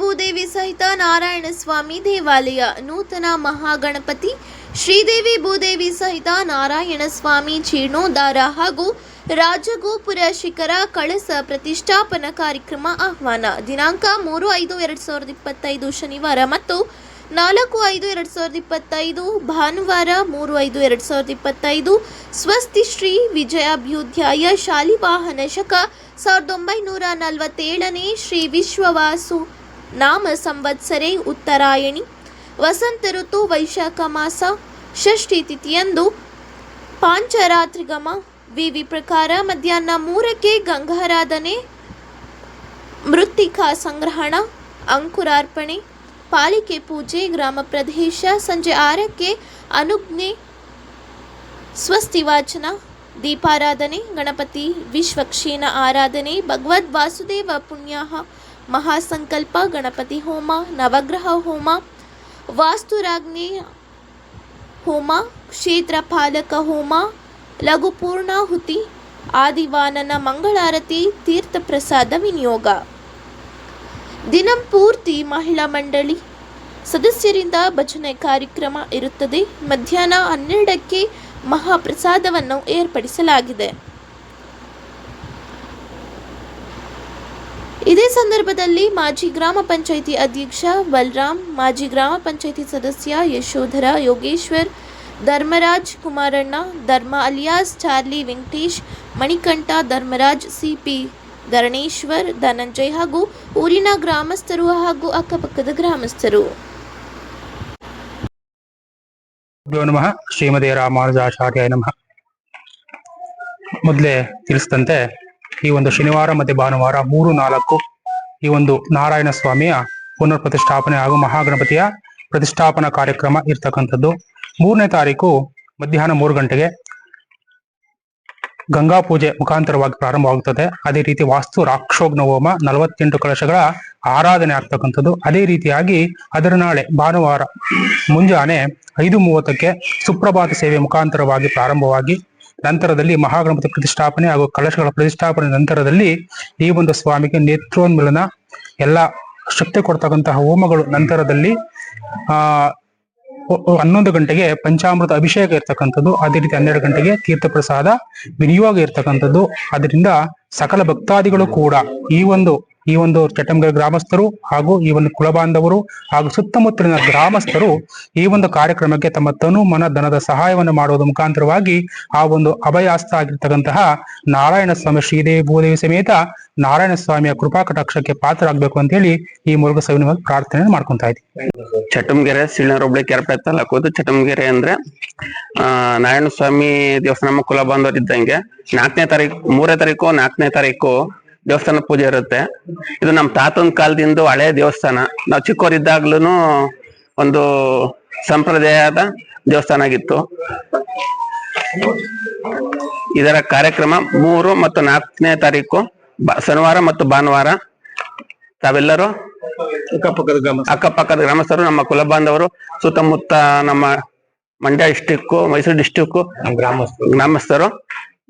ಭೂದೇವಿ ಸಹಿತ ನಾರಾಯಣ ಸ್ವಾಮಿ ದೇವಾಲಯ, ನೂತನ ಮಹಾಗಣಪತಿ, ಶ್ರೀದೇವಿ ಭೂದೇವಿ ಸಹಿತ ನಾರಾಯಣ ಸ್ವಾಮಿ ಜೀರ್ಣೋದ್ಧಾರ ಹಾಗೂ ರಾಜಗೋಪುರ ಶಿಖರ ಕಳಸ ಪ್ರತಿಷ್ಠಾಪನಾ ಕಾರ್ಯಕ್ರಮ ಆಹ್ವಾನ. ದಿನಾಂಕ ಮೂರು ಐದು ಎರಡು ಸಾವಿರದ ಇಪ್ಪತ್ತೈದು ಶನಿವಾರ ಮತ್ತು ನಾಲ್ಕು ಐದು ಎರಡು ಸಾವಿರದ ಇಪ್ಪತ್ತೈದು ಭಾನುವಾರ ಮೂರು ಐದು ಎರಡು ಸಾವಿರದ ಇಪ್ಪತ್ತೈದು ಸ್ವಸ್ತಿ ಶ್ರೀ ವಿಜಯಾಭ್ಯುಧ್ಯಾಯ ಶಾಲಿವಾಹನ ಶಕ ಸಾವಿರದ ಒಂಬೈನೂರ ನಲವತ್ತೇಳನೇ ಶ್ರೀ ವಿಶ್ವವಾಸು ನಾಮ ಸಂವತ್ಸರೆ ಉತ್ತರಾಯಣಿ ವಸಂತ ಋತು ವೈಶಾಖ ಮಾಸ ಷಷ್ಠಿ ತಿಥಿಯಂದು ಪಾಂಚರಾತ್ರಿಗಮ ವಿವಿ ಪ್ರಕಾರ ಮಧ್ಯಾಹ್ನ ಮೂರಕ್ಕೆ ಗಂಗಾರಾಧನೆ ಮೃತ್ತಿಕಾ ಸಂಗ್ರಹಣ ಅಂಕುರಾರ್ಪಣೆ ಪಾಲಿಕೆ ಪೂಜೆ ಗ್ರಾಮ ಪ್ರದೇಶ ಸಂಜೆ ಆರಕ್ಕೆ ಅನುಜ್ಞೆ ಸ್ವಸ್ತಿ ವಾಚನ ದೀಪಾರಾಧನೆ ಗಣಪತಿ ವಿಶ್ವಕ್ಷೀಣ ಆರಾಧನೆ ಭಗವದ್ ವಾಸುದೇವ ಪುಣ್ಯಾಹ ಮಹಾಸಂಕಲ್ಪ, ಗಣಪತಿ ಹೋಮ, ನವಗ್ರಹ ಹೋಮ, ವಾಸ್ತುರಾಜ್ಞಿ ಹೋಮ, ಕ್ಷೇತ್ರ ಪಾಲಕ ಹೋಮ, ಲಘು ಪೂರ್ಣಾಹುತಿ, ಆದಿವಾನನ ಮಂಗಳಾರತಿ, ತೀರ್ಥ ಪ್ರಸಾದ ವಿನಿಯೋಗ. ದಿನಂಪೂರ್ತಿ ಮಹಿಳಾ ಮಂಡಳಿ. ಸದಸ್ಯರಿಂದ ಭಜನೆ ಕಾರ್ಯಕ್ರಮ ಇರುತ್ತದೆ. ಮಧ್ಯಾಹ್ನ ಹನ್ನೆರಡಕ್ಕೆ ಮಹಾಪ್ರಸಾದವನ್ನು ಏರ್ಪಡಿಸಲಾಗಿದೆ. ಇದೇ ಸಂದರ್ಭದಲ್ಲಿ ಮಾಜಿ ಗ್ರಾಮ ಪಂಚಾಯಿತಿ ಅಧ್ಯಕ್ಷ ಬಲರಾಮ್ ಮಾಜಿ ಗ್ರಾಮ ಪಂಚಾಯಿತಿ ಸದಸ್ಯ Yashodhara, Yogeshwar, Dharmaraj Kumaranna, Dharma alias, Charlie Venkatesh, Manikantha, Dharmaraj, CP Dharaneshwar, Dhananjay ಹಾಗೂ ಊರಿನ ಗ್ರಾಮಸ್ಥರು ಹಾಗೂ ಅಕ್ಕಪಕ್ಕದ ಗ್ರಾಮಸ್ಥರು. ಗುರು ನಮಃ. ಶ್ರೀಮತಿ ರಾಮಾನುಜಾಚಾರ್ಯ ನಮಃ. ಮೊದಲೇ ತಿಳಿಸಿದಂತೆ ಈ ಒಂದು ಶನಿವಾರ ಮತ್ತೆ ಭಾನುವಾರ ಮೂರು, ನಾಲ್ಕು ಈ ಒಂದು ನಾರಾಯಣ ಸ್ವಾಮಿಯ ಪುನರ್ ಪ್ರತಿಷ್ಠಾಪನೆ ಹಾಗೂ ಮಹಾಗಣಪತಿಯ ಪ್ರತಿಷ್ಠಾಪನಾ ಕಾರ್ಯಕ್ರಮ ಇರ್ತಕ್ಕಂಥದ್ದು. ಮೂರನೇ ತಾರೀಕು ಮಧ್ಯಾಹ್ನ ಮೂರು ಗಂಟೆಗೆ ಗಂಗಾ ಪೂಜೆ ಮುಖಾಂತರವಾಗಿ ಪ್ರಾರಂಭವಾಗುತ್ತದೆ. ಅದೇ ರೀತಿ ವಾಸ್ತು ರಾಕ್ಷೋಗ್ನ ಹೋಮ ನಲವತ್ತೆಂಟು ಕಲಶಗಳ ಆರಾಧನೆ ಆಗ್ತಕ್ಕಂಥದ್ದು. ಅದೇ ರೀತಿಯಾಗಿ ಅದರ ನಾಳೆ ಭಾನುವಾರ ಮುಂಜಾನೆ ಐದು ಮೂವತ್ತಕ್ಕೆ ಸುಪ್ರಭಾತ ಸೇವೆ ಮುಖಾಂತರವಾಗಿ ಪ್ರಾರಂಭವಾಗಿ ನಂತರದಲ್ಲಿ ಮಹಾಗಣಪತಿ ಪ್ರತಿಷ್ಠಾಪನೆ ಹಾಗೂ ಕಲಶಗಳ ಪ್ರತಿಷ್ಠಾಪನೆ ನಂತರದಲ್ಲಿ ಈ ಒಂದು ಸ್ವಾಮಿಗೆ ನೇತ್ರೋನ್ಮಿಲನ ಎಲ್ಲ ಶಕ್ತಿ ಕೊಡ್ತಕ್ಕಂತಹ ಹೋಮಗಳು ನಂತರದಲ್ಲಿ, ಆ ಹನ್ನೊಂದು ಗಂಟೆಗೆ ಪಂಚಾಮೃತ ಅಭಿಷೇಕ ಇರ್ತಕ್ಕಂಥದ್ದು, ಅದೇ ರೀತಿ ಹನ್ನೆರಡು ಗಂಟೆಗೆ ತೀರ್ಥ ಪ್ರಸಾದ ವಿನಿಯೋಗ ಇರ್ತಕ್ಕಂಥದ್ದು. ಅದರಿಂದ ಸಕಲ ಭಕ್ತಾದಿಗಳು ಕೂಡ ಈ ಒಂದು ಈ ಒಂದು ಚಟ್ಟಂಗರ ಗ್ರಾಮಸ್ಥರು ಹಾಗೂ ಈ ಒಂದು ಕುಲಬಾಂಧವರು ಹಾಗೂ ಸುತ್ತಮುತ್ತಲಿನ ಗ್ರಾಮಸ್ಥರು ಈ ಒಂದು ಕಾರ್ಯಕ್ರಮಕ್ಕೆ ತಮ್ಮ ತನು ಮನ ಧನದ ಸಹಾಯವನ್ನು ಮಾಡುವುದರ ಮುಖಾಂತರವಾಗಿ ಆ ಒಂದು ಅಭಯಾಸ್ತ ಆಗಿರ್ತಕ್ಕಂತಹ ನಾರಾಯಣ ಸ್ವಾಮಿ ಶ್ರೀದೇವಿ ಭೂದೇವಿ ಸಮೇತ ನಾರಾಯಣ ಸ್ವಾಮಿಯ ಕೃಪಾ ಕಟಾಕ್ಷಕ್ಕೆ ಪಾತ್ರರಾಗಬೇಕು ಅಂತ ಹೇಳಿ ಈ ಮೂಲಕ ಸವಿನ ಪ್ರಾರ್ಥನೆ ಮಾಡ್ಕೊಂತಾ ಇದ್ದೀವಿ ಚಟ್ಟಂಗೆರೆ ಸೀಳ್ನೂರು ಹೋಬಳಿ, ಕೆರಪೆ ತಾಲೂಕು ಚಟ್ಟಂಗೆರೆ ಅಂದ್ರೆ, ಆ, ನಾರಾಯಣ ಸ್ವಾಮಿ ದೇವಸ್ಥಾನ ಕುಲ ಬಾಂಧವರು ಇದ್ದಂಗೆ ನಾಲ್ಕನೇ ತಾರೀಕು, ಮೂರನೇ ತಾರೀಕು, ನಾಲ್ಕನೇ ತಾರೀಕು ದೇವಸ್ಥಾನ ಪೂಜೆ ಇರುತ್ತೆ. ಇದು ನಮ್ಮ ತಾತನ ಕಾಲದಿಂದ ಹಳೆ ದೇವಸ್ಥಾನ. ನಾವು ಚಿಕ್ಕವರಿದ್ದಾಗ್ಲೂ ಒಂದು ಸಂಪ್ರದಾಯದ ದೇವಸ್ಥಾನ ಆಗಿತ್ತು. ಇದರ ಕಾರ್ಯಕ್ರಮ ಮೂರು ಮತ್ತು ನಾಲ್ಕನೇ ತಾರೀಕು ಶನಿವಾರ ಮತ್ತು ಭಾನುವಾರ. ತಾವೆಲ್ಲರೂ ಅಕ್ಕಪಕ್ಕದ ಗ್ರಾಮ ಅಕ್ಕಪಕ್ಕದ ಗ್ರಾಮಸ್ಥರು ನಮ್ಮ ಕುಲ ಬಾಂಧವರು ಸುತ್ತಮುತ್ತ ನಮ್ಮ ಮಂಡ್ಯ ಡಿಸ್ಟಿಕ್ ಮೈಸೂರು ಡಿಸ್ಟಿಕ್ ಗ್ರಾಮಸ್ಥರು. ಗ್ರಾಮಸ್ಥರು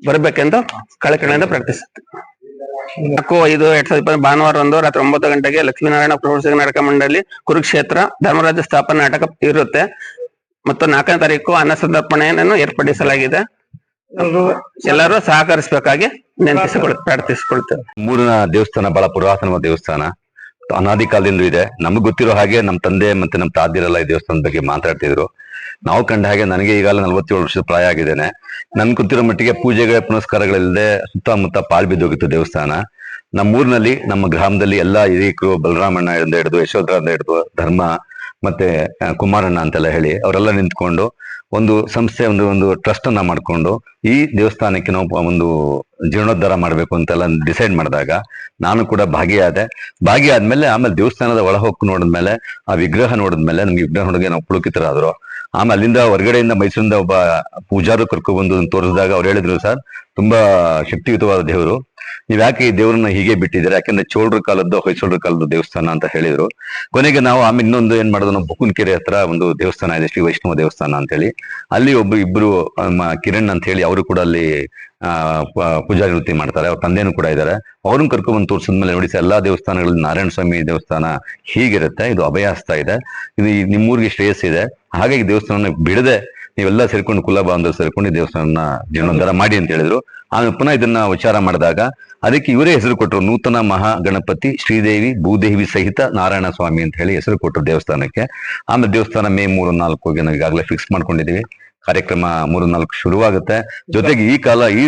ಬರಬೇಕೆಂದು ಕಳಕಳಿಯಿಂದ ಪ್ರಾರ್ಥಿಸುತ್ತೆ ನಾಲ್ಕು ಐದು ಎರಡ್ ಸಾವಿರದ ಇಪ್ಪತ್ತು ಭಾನುವಾರ ಒಂದು ರಾತ್ರಿ ಒಂಬತ್ತು ಗಂಟೆಗೆ ಲಕ್ಷ್ಮೀನಾರಾಯಣ ಪ್ರೌಢ ನಾಟಕ ಮಂಡಳಿ ಕುರುಕ್ಷೇತ್ರ ಧರ್ಮರಾಜ ಸ್ಥಾಪನಾ ನಾಟಕ ಇರುತ್ತೆ. ಮತ್ತು ನಾಲ್ಕನೇ ತಾರೀಕು ಅನ್ನ ಸಂದರ್ಪಣೆಯನ್ನು ಏರ್ಪಡಿಸಲಾಗಿದೆ. ಎಲ್ಲರೂ ಸಹಕರಿಸಬೇಕಾಗಿ ನೆನಪಿಸಿಕೊಳ್ ಪ್ರಾರ್ಥಿಸಿಕೊಳ್ತೇವೆ. ಮೂರನ ದೇವಸ್ಥಾನ ಬಹಳ ಪುರಾತನ ದೇವಸ್ಥಾನ. ಅನಾದಿ ಕಾಲದಿಂದ ಇದೆ. ನಮ್ಗೆ ಗೊತ್ತಿರೋ ಹಾಗೆ ನಮ್ಮ ತಂದೆ ಮತ್ತೆ ನಮ್ಮ ತಾದಿರೆಲ್ಲ ಈ ದೇವಸ್ಥಾನದ ಬಗ್ಗೆ ಮಾತಾಡ್ತಿದ್ರು. ನಾವು ಕಂಡ ಹಾಗೆ ನನಗೆ ಈಗಾಗಲೇ ನಲವತ್ತೇಳು ವರ್ಷದ ಪ್ರಾಯ ಆಗಿದ್ದೇನೆ. ನನ್ ಗೊತ್ತಿರೋ ಮಟ್ಟಿಗೆ ಪೂಜೆಗೆ ಪುನಸ್ಕಾರಗಳಿಲ್ಲದೆ ಸುತ್ತಮುತ್ತ ಪಾಲ್ ಬಿದ್ದೋಗಿತ್ತು ದೇವಸ್ಥಾನ. ನಮ್ಮೂರಿನಲ್ಲಿ, ನಮ್ಮ ಗ್ರಾಮದಲ್ಲಿ ಎಲ್ಲಾ ಹಿರಿಯಕರು ಬಲರಾಮಣ್ಣ ಇಂದ ಹಿಡಿದು ಯಶೋಧರ ಅಂತ ಹಿಡಿದು, ಧರ್ಮ ಮತ್ತೆ ಕುಮಾರಣ್ಣ ಅಂತೆಲ್ಲ ಹೇಳಿ ಅವರೆಲ್ಲ ನಿಂತ್ಕೊಂಡು ಒಂದು ಸಂಸ್ಥೆ, ಒಂದು ಒಂದು ಟ್ರಸ್ಟ್ ಅನ್ನ ಮಾಡ್ಕೊಂಡು ಈ ದೇವಸ್ಥಾನಕ್ಕೆ ನಾವು ಒಂದು ಜೀರ್ಣೋದ್ಧಾರ ಮಾಡ್ಬೇಕು ಅಂತೆಲ್ಲ ಡಿಸೈಡ್ ಮಾಡಿದಾಗ ನಾನು ಕೂಡ ಭಾಗಿಯಾದೆ. ಭಾಗಿಯಾದ್ಮೇಲೆ ಆಮೇಲೆ ದೇವಸ್ಥಾನದ ಒಳ ಹೋಗಿ ನೋಡಿದ್ಮೇಲೆ, ಆ ವಿಗ್ರಹ ನೋಡಿದ್ಮೇಲೆ ನಮ್ಗೆ ವಿಗ್ರಹ ನೋಡಿಗೆ ನಾವು ಪುಳುಕಿತರಾದ್ರು. ಆಮೇಲೆ ಅಲ್ಲಿಂದ ಹೊರಗಡೆಯಿಂದ ಮೈಸೂರಿಂದ ಒಬ್ಬ ಪೂಜಾರು ಕರ್ಕೊಬಂದು ತೋರಿಸಿದಾಗ ಅವ್ರು ಹೇಳಿದ್ರು ಸರ್ ತುಂಬಾ ಶಕ್ತಿಯುತವಾದ ದೇವರು. ನೀವ್ ಯಾಕೆ ಈ ದೇವರನ್ನ ಹೀಗೆ ಬಿಟ್ಟಿದ್ದೀರಾ? ಯಾಕಂದ್ರೆ ಚೋಳರ ಕಾಲದ್ದು, ಹೊಯ್ಸೋಳರ ಕಾಲದ ದೇವಸ್ಥಾನ ಅಂತ ಹೇಳಿದ್ರು. ಕೊನೆಗೆ ನಾವು ಆಮೇಲೆ ಇನ್ನೊಂದು ಏನ್ ಮಾಡಿದ್ರು ನಾವು? ಬುಕ್ಕನಕೆರೆ ಹತ್ರ ಒಂದು ದೇವಸ್ಥಾನ ಇದೆ, ಶ್ರೀ ವೈಷ್ಣವ ದೇವಸ್ಥಾನ ಅಂತ ಹೇಳಿ ಅಲ್ಲಿ ಒಬ್ಬ ಇಬ್ರು ಕಿರಣ್ ಅಂತ ಹೇಳಿ ಅವರು ಕೂಡ ಅಲ್ಲಿ, ಆ, ಪ- ಪೂಜಾರಿ ವೃತ್ತಿ ಮಾಡ್ತಾರೆ. ಅವ್ರ ತಂದೆನೂ ಕೂಡ ಇದ್ದಾರೆ. ಅವ್ರನ್ನ ಕರ್ಕೊಂಡ್ಬಂದು ತೋರ್ಸಿದ್ಮೇಲೆ ನೋಡಿ ಸರ್, ಎಲ್ಲಾ ದೇವಸ್ಥಾನಗಳಲ್ಲಿ ನಾರಾಯಣ ಸ್ವಾಮಿ ದೇವಸ್ಥಾನ ಹೀಗಿರುತ್ತೆ. ಇದು ಅಭಯಾಸ್ತ ಇದೆ. ಇದು ನಿಮ್ಮೂರಿಗೆ ಶ್ರೇಯಸ್ ಇದೆ. ಹಾಗಾಗಿ ದೇವಸ್ಥಾನ ಬಿಡದೆ ನೀವೆಲ್ಲ ಸೇರ್ಕೊಂಡು ಕುಲ ಬಾಂಧವರು ಸೇರ್ಕೊಂಡು ದೇವಸ್ಥಾನ ಜೀರ್ಣೋದ್ಧಾರ ಮಾಡಿ ಅಂತ ಹೇಳಿದ್ರು. ಆಮೇಲೆ ಪುನಃ ಇದನ್ನ ವಿಚಾರ ಮಾಡಿದಾಗ ಅದಕ್ಕೆ ಇವರೇ ಹೆಸರು ಕೊಟ್ಟರು ನೂತನ ಮಹಾ ಗಣಪತಿ ಶ್ರೀದೇವಿ ಭೂದೇವಿ ಸಹಿತ ನಾರಾಯಣ ಸ್ವಾಮಿ ಅಂತ ಹೇಳಿ ಹೆಸರು ಕೊಟ್ಟರು ದೇವಸ್ಥಾನಕ್ಕೆ. ಆಮೇಲೆ ದೇವಸ್ಥಾನ ಮೇ ಮೂರು ನಾಲ್ಕು ನಾವು ಈಗಾಗಲೇ ಫಿಕ್ಸ್ ಮಾಡ್ಕೊಂಡಿದೀವಿ. ಕಾರ್ಯಕ್ರಮ ಮೂರು ನಾಲ್ಕು ಶುರುವಾಗುತ್ತೆ. ಜೊತೆಗೆ ಈ ಕಾಲ ಈ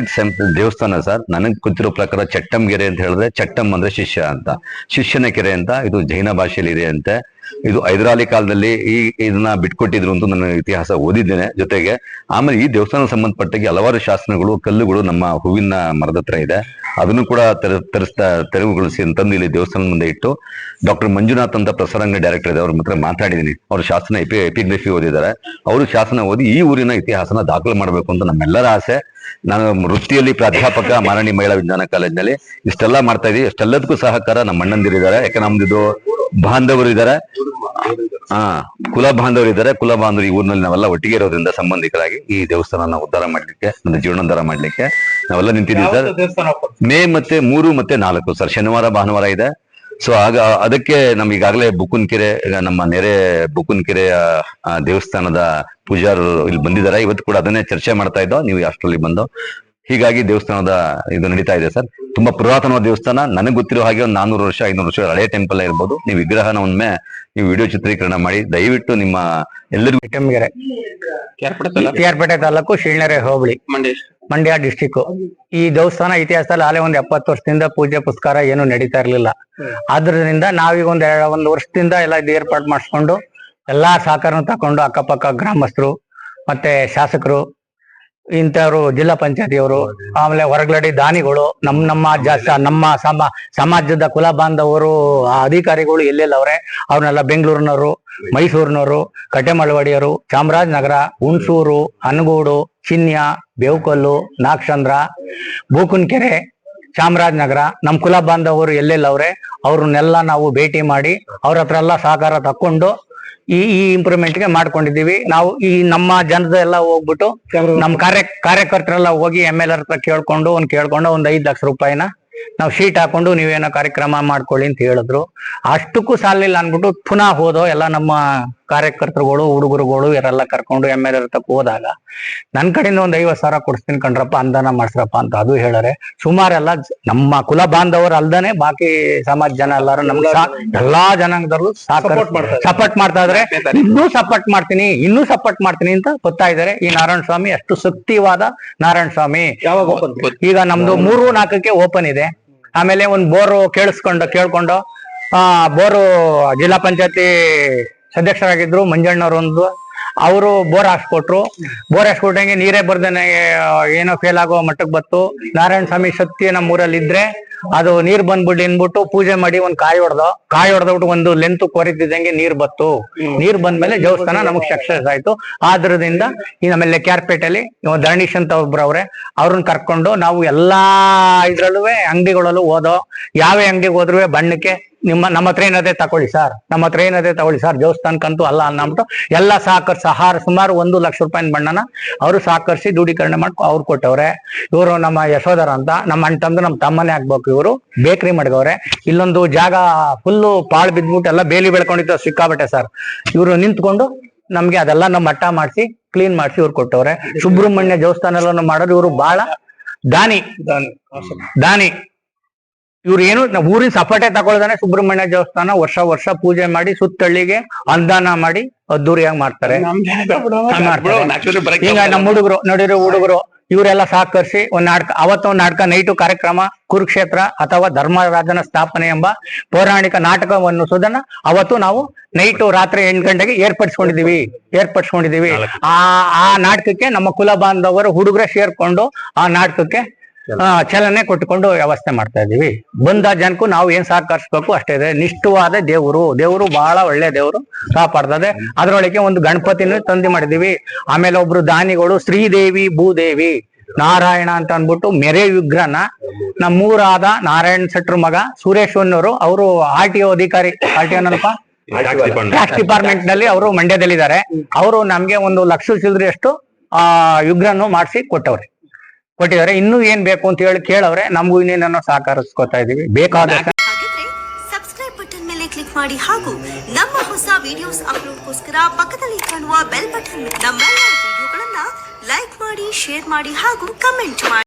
ದೇವಸ್ಥಾನ ಸರ್ ನನಗೆ ಗೊತ್ತಿರೋ ಪ್ರಕಾರ ಚಟ್ಟಂಗೆರೆ ಅಂತ ಹೇಳಿದ್ರೆ ಚಟ್ಟಂ ಅಂದ್ರೆ ಶಿಷ್ಯ ಅಂತ. ಶಿಷ್ಯನ ಕೆರೆ ಅಂತ, ಇದು ಜೈನ ಭಾಷೆಯಲ್ಲಿ ಇದೆ ಅಂತೆ. ಇದು ಹೈದರಾಲಿ ಕಾಲದಲ್ಲಿ ಈ ಇದನ್ನ ಬಿಟ್ಕೊಟ್ಟಿದ್ರು ಅಂತ ನನ್ನ ಇತಿಹಾಸ ಓದಿದ್ದೇನೆ. ಜೊತೆಗೆ ಆಮೇಲೆ ಈ ದೇವಸ್ಥಾನ ಸಂಬಂಧಪಟ್ಟಾಗಿ ಹಲವಾರು ಶಾಸನಗಳು, ಕಲ್ಲುಗಳು ನಮ್ಮ ಹೂವಿನ ಮರದ ಹತ್ರ ಇದೆ. ಅದನ್ನು ಕೂಡ ತೆರ, ತರಿಸ್ತಾ, ತೆರವುಗೊಳಿಸಿ ಅಂತಂದು ಇಲ್ಲಿ ದೇವಸ್ಥಾನದ ಮುಂದೆ ಇಟ್ಟು ಡಾಕ್ಟರ್ ಮಂಜುನಾಥ್ ಅಂತ ಪ್ರಸಾರಂಗ ಡೈರೆಕ್ಟರ್ ಇದೆ. ಅವ್ರ ಹತ್ರ ಮಾತಾಡಿದ್ದೀನಿ. ಅವ್ರ ಶಾಸನ ಎಪಿ ಎಪಿಗ್ರಫಿ ಓದಿದ್ದಾರೆ. ಅವರು ಶಾಸನ ಓದಿ ಈ ಊರಿನ ಇತಿಹಾಸನ ದಾಖಲು ಮಾಡಬೇಕು ಅಂತ ನಮ್ಮೆಲ್ಲರ ಆಸೆ. ನಾನು ವೃತ್ತಿಯಲ್ಲಿ ಪ್ರಾಧ್ಯಾಪಕ ಮಾರಾಣಿ ಮಹಿಳಾ ವಿಜ್ಞಾನ ಕಾಲೇಜಿನಲ್ಲಿ ಇಷ್ಟೆಲ್ಲ ಮಾಡ್ತಾ ಇದೀವಿ ಇಷ್ಟೆಲ್ಲದಕ್ಕೂ ಸಹಕಾರ ನಮ್ಮ ಅಣ್ಣಂದಿರಿದ್ದಾರೆ. ಯಾಕೆ ನಮ್ದು ಬಾಂಧವರು ಇದ್ದಾರೆ. ಹಾ ಕುಲ ಬಾಂಧವರು ಇದ್ದಾರೆ. ಕುಲ ಬಾಂಧವರು ಈ ಊರಿನಲ್ಲಿ ನಾವೆಲ್ಲ ಒಟ್ಟಿಗೆ ಇರೋದ್ರಿಂದ ಸಂಬಂಧಿಕರಾಗಿ ಈ ದೇವಸ್ಥಾನ ಉದ್ಧಾರ ಮಾಡ್ಲಿಕ್ಕೆ ನನ್ನ ಜೀರ್ಣೋದ್ಧಾರ ಮಾಡ್ಲಿಕ್ಕೆ ನಾವೆಲ್ಲ ನಿಂತಿದ್ದೀವಿ ಸರ್. ಮೇ ಮತ್ತೆ ಮೂರು ಮತ್ತೆ ನಾಲ್ಕು ಸರ್. ಶನಿವಾರ ಭಾನುವಾರ ಇದೆ. ಸೊ ಆಗ ಅದಕ್ಕೆ ನಮ್ಗೆ ಈಗಾಗಲೇ ಬುಕ್ಕುನ್ಕೆರೆ ಈಗ ನಮ್ಮ ನೆರೆ ಬುಕ್ಕುನ್ಕೆರೆಯ ಕೆರೆಯ ದೇವಸ್ಥಾನದ ಪೂಜಾರರು ಇಲ್ಲಿ ಬಂದಿದ್ದಾರೆ. ಇವತ್ತು ಕೂಡ ಅದನ್ನೇ ಚರ್ಚೆ ಮಾಡ್ತಾ ಇದ್ದೋ ನೀವು ಅಷ್ಟರಲ್ಲಿ ಬಂದು. ಹೀಗಾಗಿ ದೇವಸ್ಥಾನದ ಇದು ನಡೀತಾ ಇದೆ ಸರ್. ತುಂಬಾ ಪುರಾತನವಾದ ದೇವಸ್ಥಾನ. ನನಗೆ ಗೊತ್ತಿರೋ ಹಾಗೆ ಒಂದು ನಾನೂರು ವರ್ಷ ಐನೂರು ವರ್ಷ ಹಳೆ ಟೆಂಪಲ್ ಇರ್ಬೋದು ನೀವು ವಿಗ್ರಹನ ಒಮ್ಮೆ ನೀವು ವಿಡಿಯೋ ಚಿತ್ರೀಕರಣ ಮಾಡಿ. ದಯವಿಟ್ಟು ನಿಮ್ಮ ಎಲ್ಲರಿಗೂ ಕೆಮ್ಮಗೆರೆ ಕೆ.ಆರ್.ಪೇಟೆ ತಾಲೂಕು ಶೀಳ್ನರೆ ಹೋಬಳಿ. ಮಂಡ್ಯ ಮಂಡ್ಯ ಡಿಸ್ಟಿಕ್ ಈ ದೇವಸ್ಥಾನ ಇತಿಹಾಸದಲ್ಲಿ ಆಲೆ ಒಂದ್ ಎಪ್ಪತ್ತು ವರ್ಷದಿಂದ ಪೂಜೆ ಪುಸ್ಕಾರ ಏನು ನಡೀತಾ ಇರ್ಲಿಲ್ಲ. ಆದ್ರಿಂದ ನಾವೀಗ ಒಂದ್ ಒಂದು ವರ್ಷದಿಂದ ಎಲ್ಲ ಇದು ಏರ್ಪಾಡು ಮಾಡಿಸ್ಕೊಂಡು ಎಲ್ಲಾ ಸಹಕಾರನು ತಕೊಂಡು ಅಕ್ಕಪಕ್ಕ ಗ್ರಾಮಸ್ಥರು, ಮತ್ತೆ ಶಾಸಕರು ಇಂಥವ್ರು ಜಿಲ್ಲಾ ಪಂಚಾಯತಿಯವರು, ಆಮೇಲೆ ಹೊರಗಡೆ ದಾನಿಗಳು, ನಮ್ ನಮ್ಮ ಜಾಸ್ತಿ ನಮ್ಮ ಸಮ ಸಮಾಜದ ಕುಲ ಬಾಂಧವರು, ಅಧಿಕಾರಿಗಳು ಎಲ್ಲೆಲ್ಲವ್ರೆ ಅವ್ರನ್ನೆಲ್ಲ ಬೆಂಗಳೂರಿನವರು, ಮೈಸೂರಿನವರು ಕಟ್ಟೆಮಳವಾಡಿಯವರು ಚಾಮರಾಜನಗರ, ಹುಣಸೂರು ಅನಗೂಡು ಚಿನ್ಯ, ಬೇವುಕಲ್ಲು, ನಾಗಚಂದ್ರ, ಬೂಕುನ್ಕೆರೆ, ಚಾಮರಾಜನಗರ ನಮ್ಮ ಕುಲ ಬಾಂಧವರು ಎಲ್ಲೆಲ್ಲವ್ರೆ ಅವ್ರನ್ನೆಲ್ಲ ನಾವು ಭೇಟಿ ಮಾಡಿ ಅವ್ರ ಹತ್ರ ಎಲ್ಲ ಸಹಕಾರ ತಕೊಂಡು ಈ ಈ ಇಂಪ್ರೂವ್ಮೆಂಟ್ಗೆ ಮಾಡ್ಕೊಂಡಿದೀವಿ ನಾವು ಈ ನಮ್ಮ ಜನದ ಎಲ್ಲ ಹೋಗ್ಬಿಟ್ಟು ನಮ್ಮ ಕಾರ್ಯ ಕಾರ್ಯಕರ್ತರೆಲ್ಲ ಹೋಗಿ ಎಂ ಎಲ್ ಹತ್ರ ಕೇಳ್ಕೊಂಡು ಒಂದ್ ಕೇಳ್ಕೊಂಡು ಒಂದ್ ಐದ್ ಲಕ್ಷ ರೂಪಾಯಿನ ನಾವು ಶೀಟ್ ಹಾಕೊಂಡು ನೀವೇನೋ ಕಾರ್ಯಕ್ರಮ ಮಾಡ್ಕೊಳ್ಳಿ ಅಂತ ಹೇಳಿದ್ರು. ಅಷ್ಟಕ್ಕೂ ಸಾಲಿಲ್ಲ ಅನ್ಬಿಟ್ಟು ಪುನಃ ಹೋದೋ ಎಲ್ಲ ನಮ್ಮ ಕಾರ್ಯಕರ್ತರುಗಳು ಹುಡುಗರುಗಳು ಇವರೆಲ್ಲ ಕರ್ಕೊಂಡು ಎಂ ಎಲ್ ತಕ್ಕ ಹೋದಾಗ ನನ್ ಕಡೆಯಿಂದ ಒಂದ್ ಐವತ್ ಸಾವಿರ ಕೊಡಿಸ್ತೀನಿ ಕಣ್ರಪ್ಪ ಅಂದಾನ ಮಾಡ್ಸ್ರಪ್ಪ ಅಂತ ಅದು ಹೇಳಾರೆ. ಸುಮಾರೆಲ್ಲ ನಮ್ಮ ಕುಲ ಬಾಂಧವರು ಅಲ್ದಾನೆ ಬಾಕಿ ಸಮಾಜ ಜನ ಎಲ್ಲಾರು ನಮ್ಗೆ ಎಲ್ಲಾ ಜನಾಂಗದಲ್ಲೂ ಸಪೋರ್ಟ್ ಮಾಡ್ತಾ ಇದ್ರೆ. ಇನ್ನೂ ಸಪೋರ್ಟ್ ಮಾಡ್ತೀನಿ ಇನ್ನೂ ಸಪೋರ್ಟ್ ಮಾಡ್ತೀನಿ ಅಂತ ಗೊತ್ತಾ ಇದಾರೆ. ಈ ನಾರಾಯಣ ಸ್ವಾಮಿ ಅಷ್ಟು ಶಕ್ತಿವಾದ ನಾರಾಯಣ ಸ್ವಾಮಿ ಈಗ ನಮ್ದು ಮೂರು ನಾಲ್ಕಕ್ಕೆ ಓಪನ್ ಇದೆ. ಆಮೇಲೆ ಒಂದು ಬೋರು ಕೇಳಿಸ್ಕೊಂಡು ಕೇಳ್ಕೊಂಡು, ಆ, ಬೋರು ಜಿಲ್ಲಾ ಪಂಚಾಯತಿ ಸದಸ್ಯರಾಗಿದ್ರು ಮಂಜಣ್ಣವ್ರು ಒಂದು ಅವರು ಬೋರ್ ಹಾಕ್ಸ್ಕೊಟ್ರು ಬೋರ್ ಹಾಕ್ಸ್ಕೊಟ್ಟಂಗೆ ನೀರೇ ಬರ್ದೇನೆ ಏನೋ ಫೇಲ್ ಆಗೋ ಮಟ್ಟಕ್ಕೆ ಬತ್ತು ನಾರಾಯಣ ಸ್ವಾಮಿ ಶಕ್ತಿ ನಮ್ಮ ಊರಲ್ಲಿ ಇದ್ರೆ ಅದು ನೀರ್ ಬಂದ್ಬಿಟ್ಟು ಅನ್ಬಿಟ್ಟು ಪೂಜೆ ಮಾಡಿ ಒಂದ್ ಕಾಯಿ ಹೊಡೆದ ಕಾಯಿ ಹೊಡೆದ್ಬಿಟ್ಟು ಒಂದು ಲೆಂತ್ ಕೊರಿತಿದ್ದಂಗೆ ನೀರ್ ಬತ್ತು. ನೀರ್ ಬಂದ್ಮೇಲೆ ದೇವಸ್ಥಾನ ನಮಗ್ ಸಕ್ಸಸ್ ಆಯ್ತು. ಆದ್ರದಿಂದ ಈ ನಮ್ಮಲ್ಲಿ ಕ್ಯಾರ್ಪೇಟೆಲಿ ಧರಣೀಶ್ ಅಂತ ಒಬ್ರು ಅವ್ರೆ ಅವ್ರನ್ನ ಕರ್ಕೊಂಡು ನಾವು ಎಲ್ಲಾ ಇದ್ರಲ್ಲೂ ಅಂಗಡಿಗಳಲ್ಲೂ ಹೋದೋ ಯಾವ ಅಂಗಡಿಗೆ ಹೋದ್ರು ಬಣ್ಣಕ್ಕೆ ನಿಮ್ಮ ನಮ್ಮ ಹತ್ರ ಏನದೇ ತಗೊಳ್ಳಿ ಸರ್ ನಮ್ಮ ಹತ್ರ ಏನದೇ ತಗೊಳ್ಳಿ ಸರ್ ದೇವಸ್ಥಾನಕ್ಕಂತೂ ಅಲ್ಲ ಅನ್ನಬಿಟ್ಟು ಎಲ್ಲ ಸಹಕರ್ ಸಹಾರ ಸುಮಾರು ಒಂದು ಲಕ್ಷ ರೂಪಾಯಿ ಬಣ್ಣನ ಅವರು ಸಹಕರಿಸಿ ದೂಢೀಕರಣ ಮಾಡ್ಕೊ ಅವ್ರು ಕೊಟ್ಟವ್ರೆ. ಇವರು ನಮ್ಮ ಯಶೋಧರ ಅಂತ ನಮ್ಮ ಅಣ್ಣ ತಂದು ನಮ್ಮ ತಮ್ಮನೇ ಆಗ್ಬೇಕು ಇವರು. ಬೇಕರಿ ಮಡ್ಗವ್ರೆ. ಇಲ್ಲೊಂದು ಜಾಗ ಫುಲ್ಲು ಪಾಳು ಬಿದ್ಬಿಟ್ಟು ಎಲ್ಲ ಬೇಲಿ ಬೆಳ್ಕೊಂಡಿದ್ದು ಸಿಕ್ಕಾಬಟ್ಟೆ ಸರ್ ಇವರು ನಿಂತ್ಕೊಂಡು ನಮ್ಗೆ ಅದೆಲ್ಲ ನಮ್ಮ ಮಟ್ಟ ಮಾಡಿಸಿ ಕ್ಲೀನ್ ಮಾಡಿಸಿ ಇವ್ರು ಕೊಟ್ಟವ್ರೆ. ಸುಬ್ರಹ್ಮಣ್ಯ ದೇವಸ್ಥಾನ ಎಲ್ಲ ಮಾಡೋರು ಇವರು ಬಹಳ ದಾನಿ. ದಾನಿ. ಇವ್ರು ಏನು ನಾವ್ ಊರಿನ ಸಪಾಟೆ ತಗೊಳ್ದಾನೆ ಸುಬ್ರಹ್ಮಣ್ಯ ದೇವಸ್ಥಾನ ವರ್ಷ ವರ್ಷ ಪೂಜೆ ಮಾಡಿ ಸುತ್ತಳ್ಳಿಗೆ ಅನುದಾನ ಮಾಡಿ ಅದ್ದೂರಿಯಾಗಿ ಮಾಡ್ತಾರೆ. ಈಗ ನಮ್ಮ ಹುಡುಗರು ನೋಡಿರೋ ಹುಡುಗರು ಇವರೆಲ್ಲ ಸಹಕರಿಸಿ ಒಂದ್ ನಾಟಕ ಅವತ್ತು ಒಂದ್ ನಾಟಕ ನೈಟು ಕಾರ್ಯಕ್ರಮ ಕುರುಕ್ಷೇತ್ರ ಅಥವಾ ಧರ್ಮರಾಜನ ಸ್ಥಾಪನೆ ಎಂಬ ಪೌರಾಣಿಕ ನಾಟಕವನ್ನು ಸುದನ್ನ ಅವತ್ತು ನಾವು ನೈಟು ರಾತ್ರಿ ಎಂಟು ಗಂಟೆಗೆ ಏರ್ಪಡಿಸ್ಕೊಂಡಿದೀವಿ ಏರ್ಪಡಿಸ್ಕೊಂಡಿದೀವಿ. ಆ ಆ ನಾಟಕಕ್ಕೆ ನಮ್ಮ ಕುಲ ಬಾಂಧವರು ಹುಡುಗರ ಸೇರ್ಕೊಂಡು ಆ ನಾಟಕಕ್ಕೆ ಚಲನೆ ಕೊಟ್ಟುಕೊಂಡು ವ್ಯವಸ್ಥೆ ಮಾಡ್ತಾ ಇದೀವಿ ಬಂದ ಜನಕ್ಕೂ ನಾವು ಏನ್ ಸಹಕರಿಸ್ಬೇಕು ಅಷ್ಟೇ ಇದೆ. ನಿಷ್ಠವಾದ ದೇವರು. ದೇವರು ಬಹಳ ಒಳ್ಳೆ ದೇವರು. ಕಾಪಾಡ್ತದೆ. ಅದರೊಳಗೆ ಒಂದು ಗಣಪತಿನೂ ತಂದಿ ಮಾಡಿದೀವಿ ಆಮೇಲೆ ಒಬ್ರು ದಾನಿಗಳು ಶ್ರೀದೇವಿ ಭೂದೇವಿ ನಾರಾಯಣ ಅಂತ ಅಂದ್ಬಿಟ್ಟು ಮೆರೆ ವಿಗ್ರಹನ ನಮ್ಮೂರಾದ ನಾರಾಯಣ್ ಶೆಟ್ರ ಮಗ ಸುರೇಶ್ ಹೊನ್ನೂರು ಅವರು ಆರ್ ಟಿ ಒ ಅಧಿಕಾರಿ. ಆರ್ ಟಿ ಟ್ಯಾಕ್ಸ್ ಡಿಪಾರ್ಟ್ಮೆಂಟ್ನಲ್ಲಿ ಅವರು ಮಂಡ್ಯದಲ್ಲಿದ್ದಾರೆ. ಅವರು ನಮ್ಗೆ ಒಂದು ಲಕ್ಷ ಚಿಲ್ಲರೆಯಷ್ಟು ಆ ಯುಗ್ರನ್ನು ಮಾಡಿಸಿ ಕೊಟ್ಟವ್ರೆ. ಕೊಟ್ಟಿದ್ದಾರೆ. ಇನ್ನೂ ಏನ್ ಬೇಕು ಅಂತ ಹೇಳಿ ಕೇಳವ್ರೆ ನಮಗೂ ಇನ್ನೇನೋ ಸಹಕರಿಸ್ಕೊತಾ ಇದೀವಿ. ಬೇಕಾದ ಹಾಗಿದ್ರೆ ಸಬ್ಸ್ಕ್ರೈಬ್ ಬಟನ್ ಮೇಲೆ ಕ್ಲಿಕ್ ಮಾಡಿ ಹಾಗೂ ನಮ್ಮ ಹೊಸ ವಿಡಿಯೋಸ್ ಅಪ್ಲೋಡ್ಗೋಸ್ಕರ ಪಕ್ಕದಲ್ಲಿ ಕಾಣುವ ಬೆಲ್ ಬಟನ್ ನಮ್ಮೆಲ್ಲ ವಿಡಿಯೋಗಳನ್ನ ಲೈಕ್ ಮಾಡಿ ಶೇರ್ ಮಾಡಿ ಹಾಗೂ ಕಮೆಂಟ್ ಮಾಡಿ.